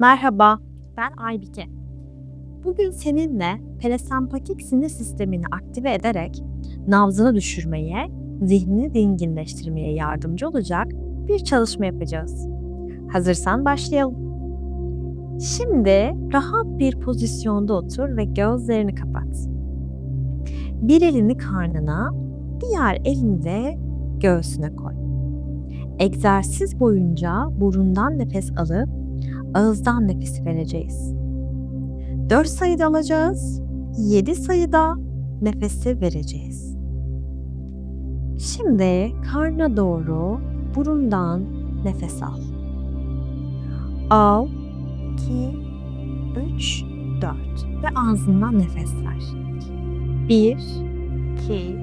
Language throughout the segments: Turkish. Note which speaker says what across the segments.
Speaker 1: Merhaba, ben Aybike. Bugün seninle parasempatik sinir sistemini aktive ederek nabzını düşürmeye, zihnini dinginleştirmeye yardımcı olacak bir çalışma yapacağız. Hazırsan başlayalım. Şimdi rahat bir pozisyonda otur ve gözlerini kapat. Bir elini karnına, diğer elini de göğsüne koy. Egzersiz boyunca burundan nefes alıp ağızdan nefes vereceğiz. 4 sayıda alacağız, 7 sayıda nefesi vereceğiz. Şimdi karna doğru burundan nefes al. Al, 2, 3, 4 ve ağzından nefes ver. 1, 2,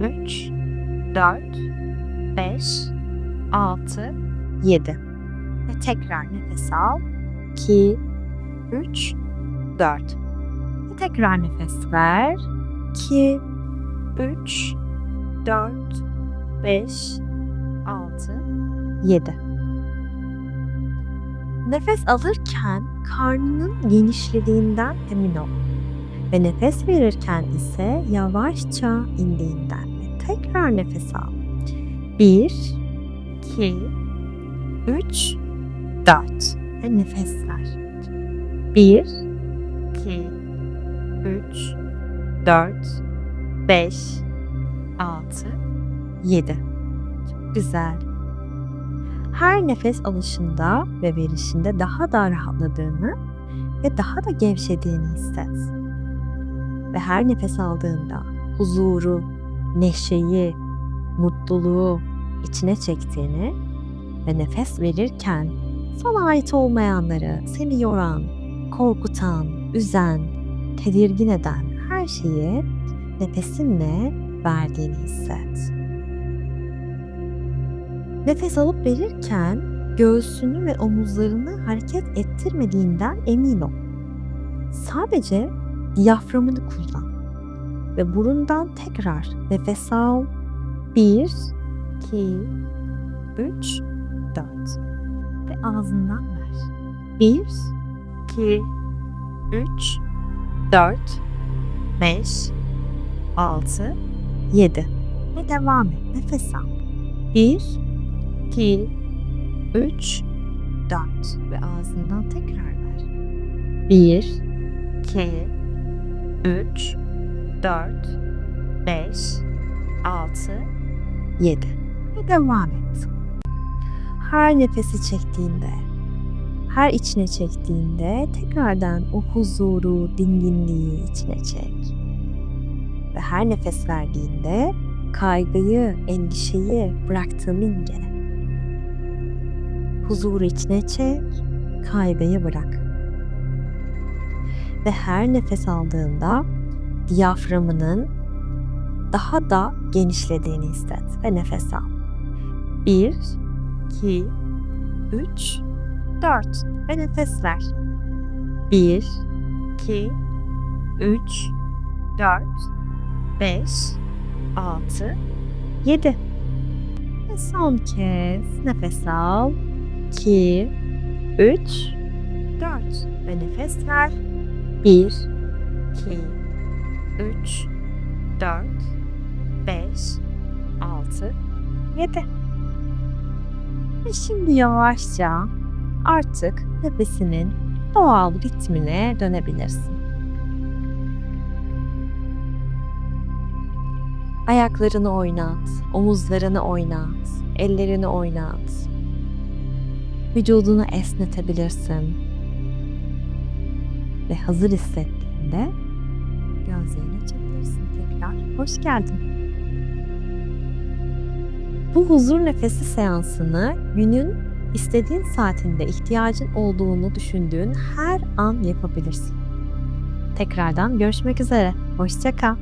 Speaker 1: 3, 4, 5, 6, 7 ve tekrar nefes al. 2, 3, 4 ve tekrar nefes ver. 2, 3, 4, 5, 6, 7 Nefes alırken karnının genişlediğinden emin ol. Ve nefes verirken ise yavaşça indiğinden ve tekrar nefes al. 1, 2, 3, 4 ve nefes ver. 1, 2, 3, 4, 5, 6, 7. Çok güzel. Her nefes alışında ve verişinde daha da rahatladığını ve daha da gevşediğini hisset. Ve her nefes aldığında huzuru, neşeyi, mutluluğu içine çektiğini ve nefes verirken sana ait olmayanları, seni yoran, korkutan, üzen, tedirgin eden her şeyi nefesinle verdiğini hisset. Nefes alıp verirken göğsünü ve omuzlarını hareket ettirmediğinden emin ol. Sadece diyaframını kullan ve burundan tekrar nefes al. 1, 2, 3, 4 ve ağzından ver. 1, 2, 3, 4, 5, 6, 7 ve devam et. Nefes al. 1, 2, 3, 4 ve ağzından tekrar ver. 1, 2, 3, 4, 5, 6, 7 ve devam et. Her nefesi çektiğinde, her içine çektiğinde tekrardan o huzuru, dinginliği içine çek. Ve her nefes verdiğinde kaygıyı, endişeyi bıraktığını imgele. Huzuru içine çek, kaygıyı bırak. Ve her nefes aldığında diyaframının daha da genişlediğini hisset ve nefes al. 1, 2, 3, 4 ve nefes ver. 1, 2, 3, 4, 5, 6, 7. Ve son kez nefes al. 2, 3, 4 ve nefes ver. 1, 2, 3, 4, 5, 6, 7. Ve şimdi yavaşça artık nefesinin doğal ritmine dönebilirsin. Ayaklarını oynat, omuzlarını oynat, ellerini oynat. Vücudunu esnetebilirsin. Ve hazır hissettiğinde gözlerini açabilirsin tekrar. Hoş geldin. Bu huzur nefesi seansını günün istediğin saatinde ihtiyacın olduğunu düşündüğün her an yapabilirsin. Tekrardan görüşmek üzere. Hoşça kal.